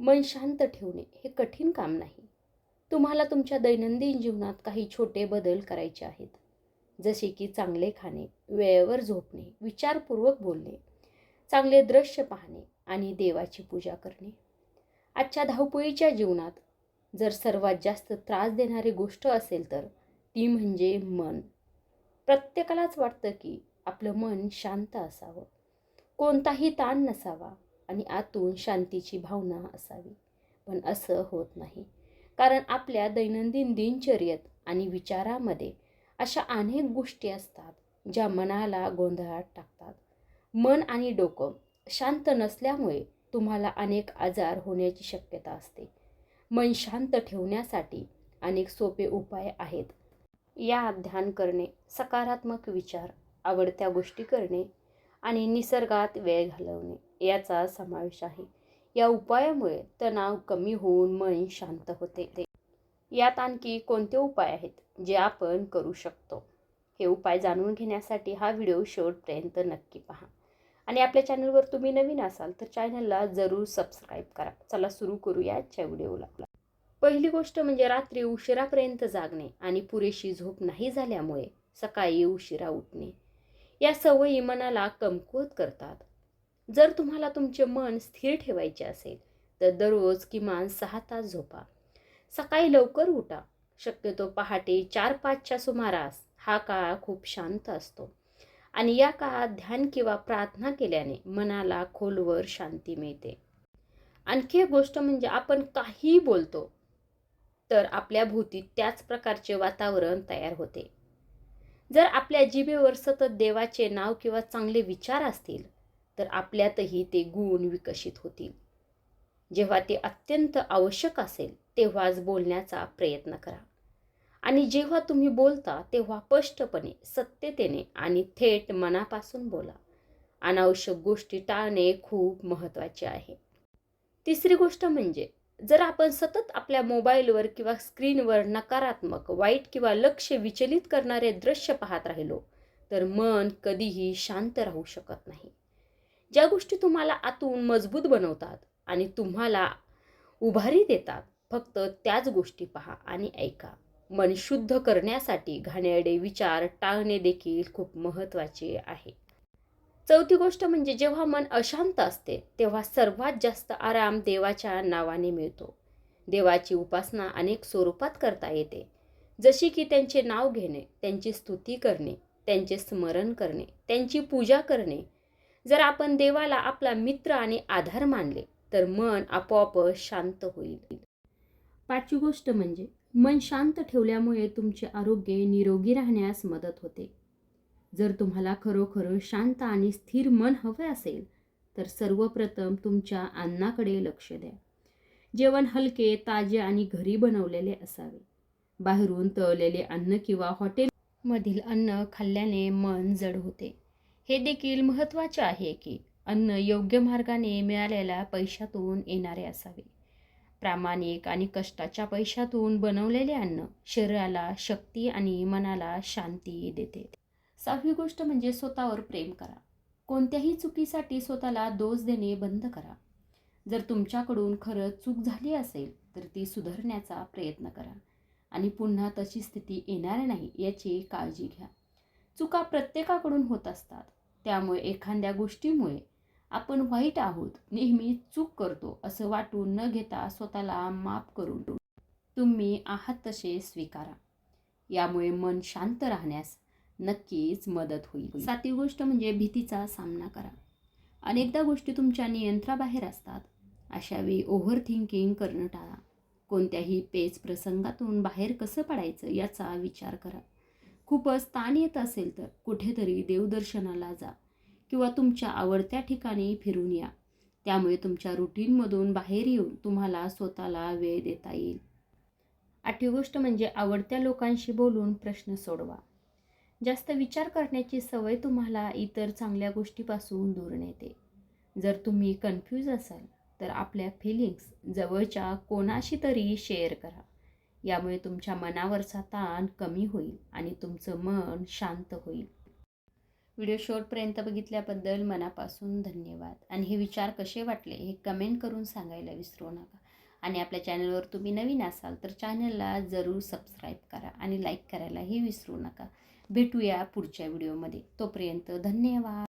मन शांत ठेवणे हे कठीण काम नाही. तुम्हाला तुमच्या दैनंदिन जीवनात काही छोटे बदल करायचे आहेत. जसे की चांगले खाणे वेळेवर झोपणे विचारपूर्वक बोलणे चांगले दृश्य पाहणे आणि देवाची पूजा करणे. आजच्या धावपळीच्या जीवनात जर सर्वात जास्त त्रास देणारी गोष्ट असेल तर ती म्हणजे मन. प्रत्येकालाच वाटतं की आपलं मन शांत असावं. कोणताही ताण नसावा. आणि आतून शांतीची भावना असावी. पण असं होत नाही. कारण आपल्या दैनंदिन दिनचर्येत आणि विचारामध्ये अशा अनेक गोष्टी असतात ज्या मनाला गोंधळात टाकतात. मन आणि डोकं शांत नसल्यामुळे तुम्हाला अनेक आजार होण्याची शक्यता असते. मन शांत ठेवण्यासाठी अनेक सोपे उपाय आहेत. या ध्यान करणे सकारात्मक विचार आवडत्या गोष्टी करणे आणि निसर्गात वेळ घालवणे याचा समावेश आहे. या उपायामुळे तणाव कमी होऊन मन शांत होते. यात आणखी कोणते उपाय आहेत जे आपण करू शकतो? हे उपाय जाणून घेण्यासाठी हा व्हिडिओ शेवटपर्यंत नक्की पहा. आणि आपल्या चॅनलवर तुम्ही नवीन असाल तर चॅनलला जरूर सबस्क्राईब करा. चला सुरू करूया आजच्या व्हिडिओला. पहिली गोष्ट म्हणजे रात्री उशिरापर्यंत जागणे आणि पुरेशी झोप नाही झाल्यामुळे सकाळी उशिरा उठणे. या सवयी मनाला कमकुवत करतात. जर तुम्हाला तुमचे मन स्थिर ठेवायचे असेल तर दररोज किमान सहा तास झोपा. सकाळी लवकर उठा. शक्यतो पहाटे चार पाचच्या सुमारास हा काळ खूप शांत असतो. आणि या काळात ध्यान किंवा प्रार्थना केल्याने मनाला खोलवर शांती मिळते. आणखी एक गोष्ट म्हणजे आपण काहीही बोलतो तर आपल्या भोवती त्याच प्रकारचे वातावरण तयार होते. जर आपल्या जिभेवर सतत देवाचे नाव किंवा चांगले विचार असतील तर आपल्यातही ते गुण विकसित होतील. जेव्हा ते अत्यंत आवश्यक असेल तेव्हाच बोलण्याचा प्रयत्न करा. आणि जेव्हा तुम्ही बोलता तेव्हा स्पष्टपणे सत्यतेने आणि थेट मनापासून बोला. अनावश्यक गोष्टी टाळणे खूप महत्त्वाचे आहे. तिसरी गोष्ट म्हणजे जर आपण सतत आपल्या मोबाईलवर किंवा स्क्रीनवर नकारात्मक वाईट किंवा लक्ष विचलित करणारे दृश्य पाहत राहिलो तर मन कधीही शांत राहू शकत नाही. ज्या गोष्टी तुम्हाला आतून मजबूत बनवतात आणि तुम्हाला उभारी देतात फक्त त्याच गोष्टी पहा आणि ऐका. मन शुद्ध करण्यासाठी घाणेरडे विचार टाळणे देखील खूप महत्त्वाचे आहे. चौथी गोष्ट म्हणजे जेव्हा मन अशांत असते तेव्हा सर्वात जास्त आराम देवाच्या नावाने मिळतो. देवाची उपासना अनेक स्वरूपात करता येते. जशी की त्यांचे नाव घेणे त्यांची स्तुती करणे त्यांचे स्मरण करणे त्यांची पूजा करणे. जर आपण देवाला आपला मित्र आणि आधार मानले तर मन आपोआप शांत होईल. पाचवी गोष्ट म्हणजे मन शांत ठेवल्यामुळे तुमचे आरोग्य निरोगी राहण्यास मदत होते. जर तुम्हाला खरोखर शांत आणि स्थिर मन हवे असेल तर सर्वप्रथम तुमच्या अन्नाकडे लक्ष द्या. जेवण हलके ताजे आणि घरी बनवलेले असावे. बाहेरून तळलेले अन्न किंवा हॉटेलमधील अन्न खाल्ल्याने मन जड होते. हे देखील महत्त्वाचे आहे की अन्न योग्य मार्गाने मिळालेल्या पैशातून येणारे असावे. प्रामाणिक आणि कष्टाच्या पैशातून बनवलेले अन्न शरीराला शक्ती आणि मनाला शांती देते. सहावी गोष्ट म्हणजे स्वतःवर प्रेम करा. कोणत्याही चुकीसाठी स्वतःला दोष देणे बंद करा. जर तुमच्याकडून खरंच चूक झाली असेल तर ती सुधारण्याचा प्रयत्न करा. आणि पुन्हा तशी स्थिती येणार नाही याची काळजी घ्या. चुका प्रत्येकाकडून होत असतात. त्यामुळे एखाद्या गोष्टीमुळे आपण वाईट आहोत नेहमी चूक करतो असं वाटून न घेता स्वतःला माफ करून तुम्ही आहात तसे स्वीकारा. यामुळे मन शांत राहण्यास नक्कीच मदत होईल. सातवी गोष्ट म्हणजे भीतीचा सामना करा. अनेकदा गोष्टी तुमच्या नियंत्रणाबाहेर असतात. अशा वेळी ओव्हर थिंकिंग करणं टाळा. कोणत्याही पेच प्रसंगातून बाहेर कसं पडायचं याचा विचार करा. खूपच ताण येत असेल तर कुठेतरी देवदर्शनाला जा किंवा तुमच्या आवडत्या ठिकाणी फिरून या. त्यामुळे तुमच्या रुटीनमधून बाहेर येऊन तुम्हाला स्वतःला वेळ देता येईल. आठवी गोष्ट म्हणजे आवडत्या लोकांशी बोलून प्रश्न सोडवा. जास्त विचार करण्याची सवय तुम्हाला इतर चांगल्या गोष्टीपासून दूर नेते. जर तुम्ही कन्फ्यूज असाल तर आपल्या फिलिंग्स जवळच्या कोणाशी तरी शेअर करा. यामुळे तुमच्या मनावरचा ताण कमी होईल आणि तुमचं मन शांत होईल. व्हिडिओ शॉर्टपर्यंत बघितल्याबद्दल मनापासून धन्यवाद. आणि हे विचार कसे वाटले हे कमेंट करून सांगायला विसरू नका. आणि आपल्या चॅनलवर तुम्ही नवीन असाल तर चॅनलला जरूर सबस्क्राईब करा आणि लाईक करायलाही विसरू नका. भेटूया पुढच्या व्हिडिओमध्ये. तोपर्यंत धन्यवाद.